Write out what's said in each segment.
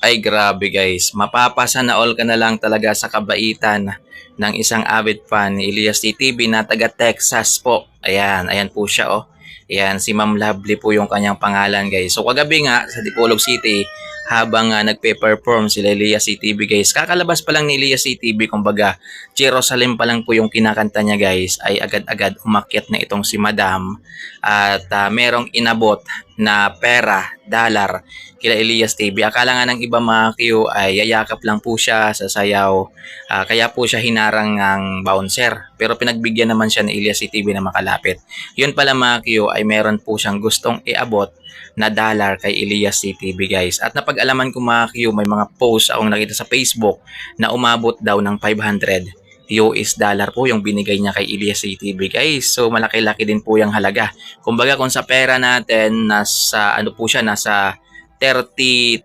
Ay grabe guys, mapapasa na all ka na lang talaga sa kabaitan ng isang avid fan ni Elias TTV na taga Texas po. Ayan, ayan po siya oh. Ayan, si Ma'am Lovely po yung kanyang pangalan guys. So kagabi nga sa Dipolog City, habang uh, nagpe-perform sila Elias CTV guys. Kakalabas pa lang ni Elias CTV, kumbaga, Jerusalem pa lang po yung kinakanta niya guys, ay agad-agad umakyat na itong si Madam at uh, merong inabot na pera, dollar, kila Elias TV. Akala nga ng iba mga Q ay yayakap lang po siya sa sayaw. Uh, kaya po siya hinarang ng bouncer. Pero pinagbigyan naman siya ni Elias TV na makalapit. Yun pala mga Q ay meron po siyang gustong iabot na dollar kay Elias CTV guys. At napag-alaman ko mga Q, may mga post akong nakita sa Facebook na umabot daw ng 500 US dollar po yung binigay niya kay Elias CTV guys. So malaki-laki din po yung halaga. Kumbaga kung sa pera natin, nasa ano po siya, nasa 30,000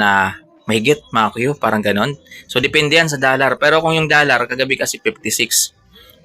na mahigit mga Q, parang ganon. So depende yan sa dollar. Pero kung yung dollar, kagabi kasi 56.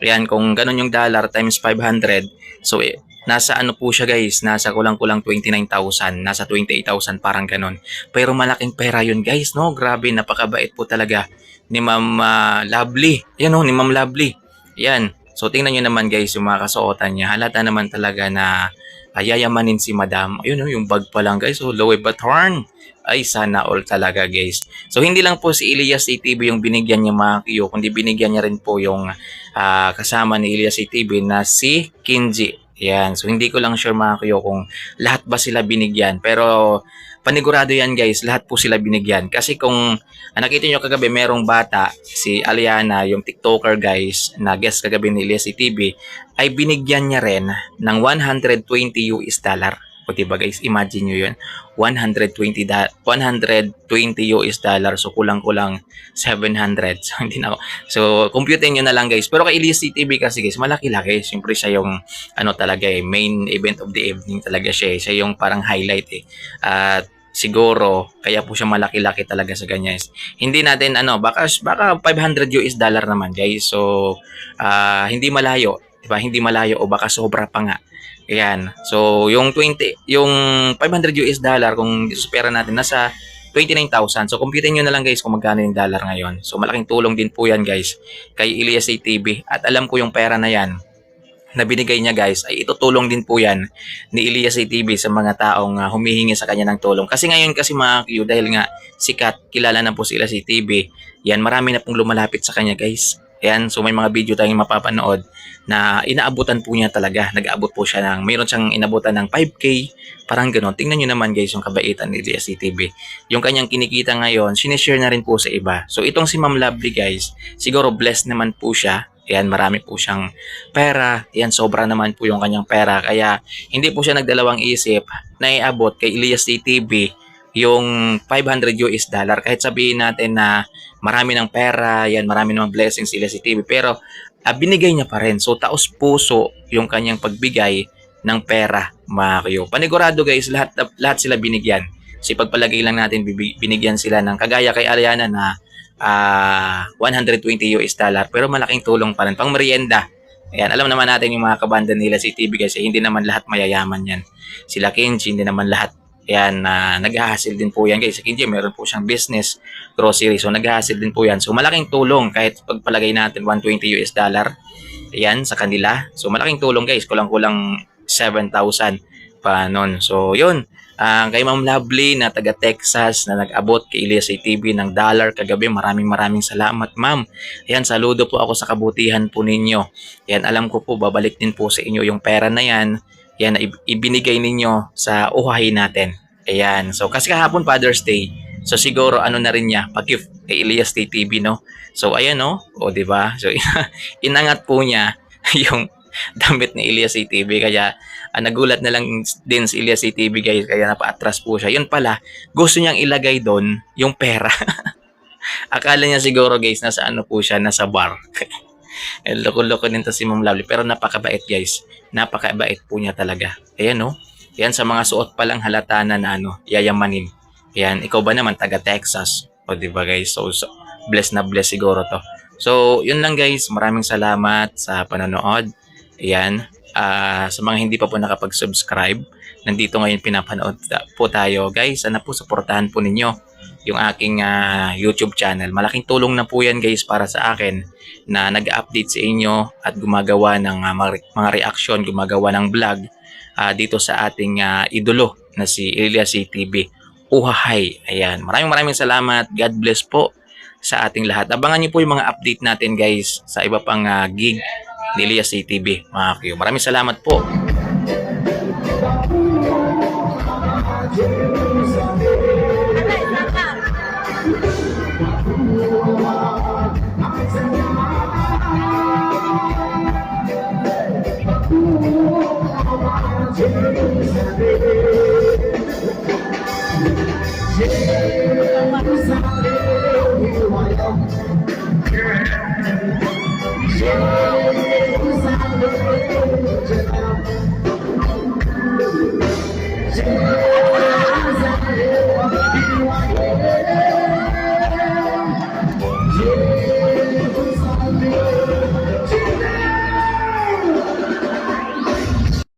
Ayan, kung ganon yung dollar times 500, so eh, nasa ano po siya guys, nasa kulang-kulang 29,000, nasa 28,000 parang ganon. Pero malaking pera yun guys, no? Grabe, napakabait po talaga ni Ma'am uh, Lovely. Yan oh, ni Ma'am Lovely. Yan. So tingnan niyo naman guys yung mga kasuotan niya. Halata naman talaga na ayayamanin si Madam. Ayun oh, yung bag pa lang guys. So Louis Vuitton. Ay sana all talaga guys. So hindi lang po si Elias ATV yung binigyan niya mga kiyo, kundi binigyan niya rin po yung uh, kasama ni Elias ATV na si Kinji. Yan. So, hindi ko lang sure mga kuyo kung lahat ba sila binigyan. Pero, panigurado yan guys, lahat po sila binigyan. Kasi kung ah, nakita nyo kagabi, merong bata, si Aliana, yung TikToker guys, na guest kagabi ni Elias TV, ay binigyan niya rin ng 120 US dollar. O diba guys, imagine nyo yun. 120, da 120 US dollar. So kulang-kulang 700. So hindi na ako. So compute nyo na lang guys. Pero kay Elias TV kasi guys, malaki-laki. Siyempre siya yung ano talaga eh, main event of the evening talaga siya eh. Siya yung parang highlight eh. At siguro kaya po siya malaki-laki talaga sa ganyan. Hindi natin ano, baka baka 500 US dollar naman guys. So uh, hindi malayo, 'di ba? Hindi malayo o baka sobra pa nga. Ayan. So, yung 20, yung 500 US dollar, kung pera natin, nasa 29,000. So, compute nyo na lang guys kung magkano yung dollar ngayon. So, malaking tulong din po yan guys kay Elias ATV. At alam ko yung pera na yan na binigay niya guys ay itutulong din po yan ni Elias ATV sa mga taong uh, humihingi sa kanya ng tulong. Kasi ngayon kasi mga Q dahil nga sikat, kilala na po si Elias ATV, yan marami na pong lumalapit sa kanya guys. Ayan, so may mga video tayong mapapanood na inaabutan po niya talaga. Nag-aabot po siya ng, mayroon siyang inabutan ng 5K, parang gano'n. Tingnan nyo naman guys yung kabaitan ni DSCTV. Yung kanyang kinikita ngayon, sinishare na rin po sa iba. So itong si Ma'am Lovely guys, siguro blessed naman po siya. Ayan, marami po siyang pera. Ayan, sobra naman po yung kanyang pera. Kaya hindi po siya nagdalawang isip na iabot kay Elias TV yung 500 US dollar. Kahit sabihin natin na marami ng pera, yan, marami ng blessings sila si TV. Pero uh, binigay niya pa rin. So taos puso yung kanyang pagbigay ng pera, mga kayo. Panigurado guys, lahat, lahat sila binigyan. So pagpalagay lang natin, binigyan sila ng kagaya kay Ariana na uh, ah, 120 US dollar. Pero malaking tulong pa rin. Pang merienda. Ayan, alam naman natin yung mga kabanda nila si TV kasi hindi naman lahat mayayaman yan. Sila Kenji, hindi naman lahat yan, uh, nag-hassle din po yan guys. Sa Kinji, meron po siyang business, grocery. So, nag-hassle din po yan. So, malaking tulong kahit pagpalagay natin 120 US dollar. Yan, sa kanila. So, malaking tulong guys. Kulang-kulang 7,000 pa nun. So, yun. Uh, kay Ma'am Lovely na taga Texas na nag-abot kay Elias TV ng dollar kagabi. Maraming maraming salamat ma'am. Yan, saludo po ako sa kabutihan po ninyo. Yan, alam ko po, babalik din po sa inyo yung pera na yan yan, ibinigay ninyo sa uhahin natin. Ayan. So, kasi kahapon Father's Day. So, siguro ano na rin niya, pag-gift kay Elias TV, no? So, ayan, no? O, di ba? So, inangat po niya yung damit ni Elias TV. Kaya, uh, nagulat na lang din si Elias TV, guys. Kaya napa-atras po siya. Yun pala, gusto niyang ilagay doon yung pera. Akala niya siguro, guys, nasa ano po siya, nasa bar. Eh, loko-loko din to si Ma'am Lovely. Pero napakabait guys. Napakabait po niya talaga. Ayan no. Yan sa mga suot pa lang halata na na ano, yayamanin. Yan, ikaw ba naman taga Texas? O di ba guys? So, so bless na bless siguro to. So, yun lang guys. Maraming salamat sa panonood. Ayan. Uh, sa mga hindi pa po nakapag-subscribe, nandito ngayon pinapanood po tayo. Guys, sana po supportahan po ninyo yung aking ah, YouTube channel. Malaking tulong na po yan guys para sa akin na nag-update sa inyo at gumagawa ng ah, mga, reaction, gumagawa ng vlog ah, dito sa ating ah, idolo na si Elias CTV. Uhahay. Ayan. Maraming maraming salamat. God bless po sa ating lahat. Abangan niyo po yung mga update natin guys sa iba pang ah, gig ni Elias CTV. Mga Q. Maraming salamat po.